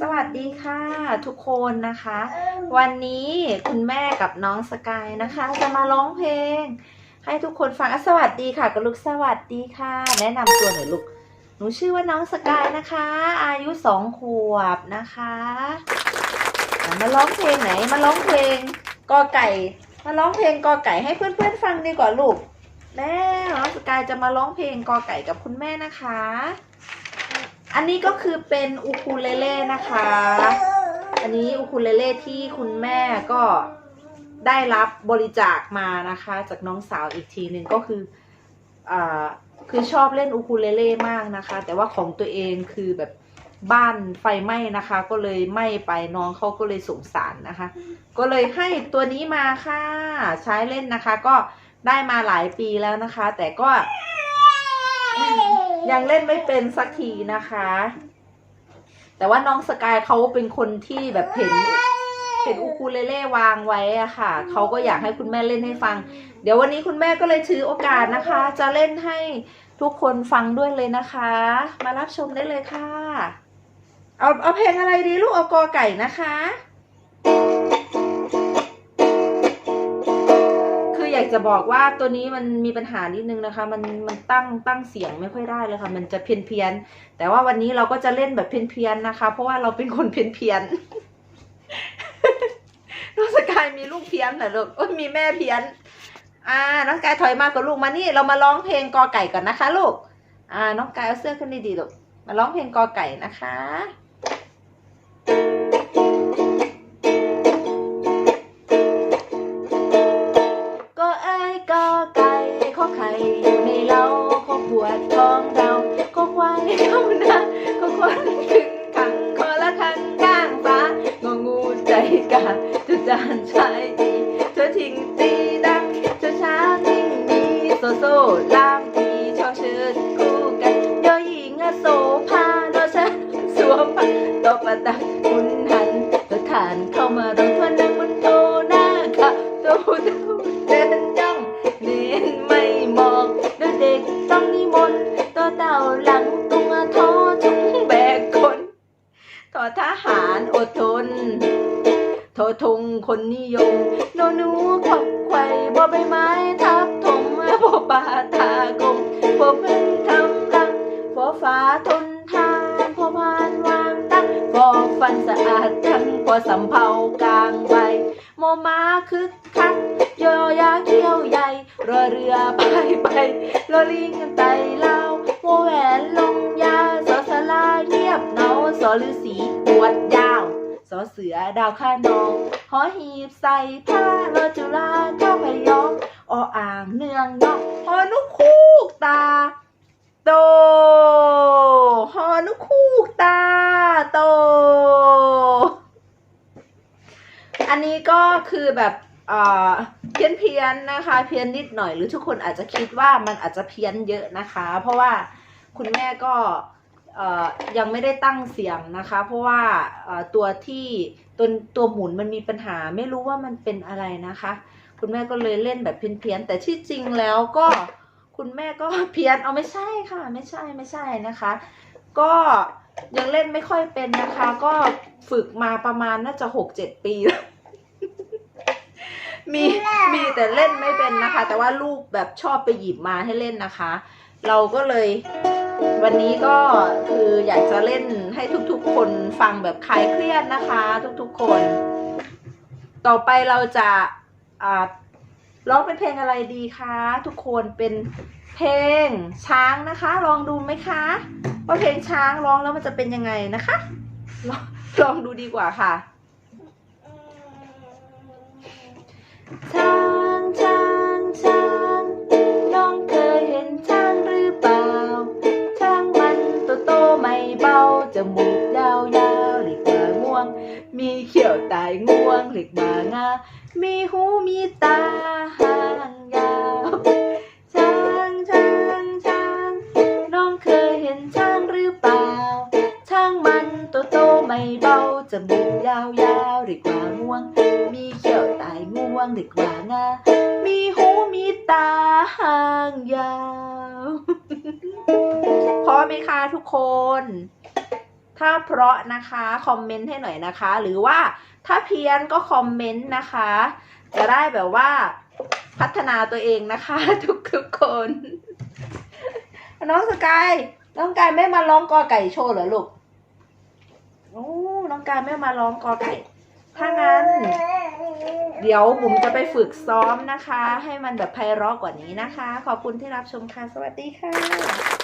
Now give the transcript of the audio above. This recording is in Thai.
สวัสดีค่ะ ทุกคนนะคะ วันนี้คุณแม่กับน้องสกายนะคะ จะมาร้องเพลง ให้ทุกคนฟังสวัสดีค่ะกับลูกสวัสดีค่ะ แนะนำตัวหน่อยลูกหนูชื่อว่าน้องสกายนะคะ อายุสองขวบนะคะอะมาร้องเพลงไหนมาร้องเพลงกอไก่ มาร้องเพลงกอไก่ให้เพื่อนๆฟังดีกว่าลูกแม่น้องสกายจะมาร้องเพลงกอไก่กับคุณแม่นะคะ อันนี้ก็คือเป็นอูคูเลเล่นะคะ อันนี้อูคูเลเล่ที่คุณแม่ก็ได้รับบริจาคมานะคะ จากน้องสาวอีกทีหนึ่งก็คืออ่าคือชอบเล่นอูคูเลเล่มากนะคะ แต่ว่าของตัวเองคือแบบบ้านไฟไหม้นะคะ ก็เลยไหม้ไปน้องเขาก็เลยสงสารนะคะ ก็เลยให้ตัวนี้มาค่ะ ใช้เล่นนะคะ ก็ได้มาหลายปีแล้วนะคะ แต่ก็ ยังเล่นไม่เป็นสักทีนะคะ แต่ว่าน้องสกายเขาเป็นคนที่แบบเห็นเห็นอูคูเลเล่วางไว้อะค่ะ เขาก็อยากให้คุณแม่เล่นให้ฟัง เดี๋ยววันนี้คุณแม่ก็เลยถือโอกาสนะคะ จะเล่นให้ทุกคนฟังด้วยเลยนะคะ มารับชมได้เลยค่ะ เอาเอาเพลงอะไรดีลูกเอากอไก่นะคะ อยากจะบอกว่าตัวนี้มันมีปัญหานิดนึงนะคะ มันมันตั้งตั้งเสียงไม่ค่อยได้เลยค่ะ มันจะเพี้ยนเพียนแต่ว่าวันนี้เราก็จะเล่นแบบเพี้ยนเพียนนะคะ เพราะว่าเราเป็นคนเพี้ยนเพียนน้องสกายมีลูกเพี้ยนเหรอลูกโอ้ยมีแม่เพี้ยน อ่า น้องสกายถอยมากับลูกมานี่ เรามาร้องเพลงกอไก่ก่อนนะคะ ลูก อ่า น้องกายเอาเสื้อขึ้นดีๆลูก มาร้องเพลงกอไก่นะคะ ก่ข้อไข่อยู่ในเล้าข้อขวดท้องเรา ก็ควายเข้านาก็ควายขึงขังคอละคังก้างฟ้างองูใจกาจะจานชายดีเธอทิ้งตีดังเธอช้านิ่งดีโซโซลามดีชอเชิญคู่กันยอหญิงอโซภาโดฉันสวมผ้าตบประดับ โททงคนนิยมโนหนูขบไข่บ่ใบไม้ทับถมบ่ป่าตากลมบ่เป็นทำรังบ่ฟ้าทนทานบ่พานวางตั้งบ่ฟันสะอาดจังบ่สำเภากลางใบโมมาคึกคักยอยาเขี้ยวใหญ่รอเรือไปไปรอลิงไต่เล่าโมแหวนลงยาสอสลาเงียบเหงาสอฤาษีปวดยา อเสือดาวข้านองหอหีบใส่ผ้ารอจุฬาเข้าพยองออ่างเนืองนอกหอนุคูกตา โตหอนุคูกตา โต อันนี้ก็คือแบบเออเพี้ยนเพียนๆนะคะ เพี้ยนนิดหน่อยหรือทุกคนอาจจะคิดว่ามันอาจจะเพี้ยนเยอะนะคะ เพราะว่าคุณแม่ก็ ยังไม่ได้ตั้งเสียงนะคะ เพราะว่าเอ่อตัวที่ตัวตัวหมุนมันมีปัญหาไม่รู้ว่ามันเป็นอะไรนะคะ คุณแม่ก็เลยเล่นแบบเพี้ยนๆแต่ที่จริงแล้วก็คุณแม่ก็เพี้ยนเอาไม่ใช่ค่ะ ไม่ใช่ไม่ใช่นะคะ ก็ยังเล่นไม่ค่อยเป็นนะคะ ก็ฝึกมาประมาณน่าจะหกเจ็ดปีแล้วมีมีแต่เล่นไม่เป็นนะคะ แต่ว่าลูกแบบชอบไปหยิบมาให้เล่นนะคะ เราก็เลย วันนี้ก็คืออยากจะเล่นให้ทุกๆ คนฟังแบบคลายเครียดนะคะ ทุกๆคน ต่อไปเราจะร้องเป็นเพลงอะไรดีคะทุกคนเป็นเพลงช้างนะคะ ลองดูไหมคะว่าเพลงช้างร้องแล้วมันจะเป็นยังไงนะคะลองลองดูดีกว่าค่ะช้า มูกยาวยาวหลีกมางวง มีเขียวตายงวงหลีกมางา มีหูมีตาหางยาวช้างช้างช้างน้องเคยเห็นช้างหรือเปล่า ช้างมันตัวโตไม่เบาจมูกยาวยาวหลีกมางวง มีเขียวตายงวงหลีกมางา มีหูมีตาหางยาวพร้อมไหมคะทุกคน ถ้าเพราะนะคะคอมเมนต์ให้หน่อยนะคะ หรือว่าถ้าเพี้ยนก็คอมเมนต์นะคะ จะได้แบบว่าพัฒนาตัวเองนะคะ ทุกทุกๆคน น้องสกายน้องกายไม่มาร้องกอไก่โชว์เหรอลูกโอ้น้องกายไม่มาร้องกอไก่ถ้างั้น เดี๋ยวบุ๋มจะไปฝึกซ้อมนะคะ ให้มันแบบไพเราะกว่านี้นะคะ ขอบคุณที่รับชมค่ะ สวัสดีค่ะ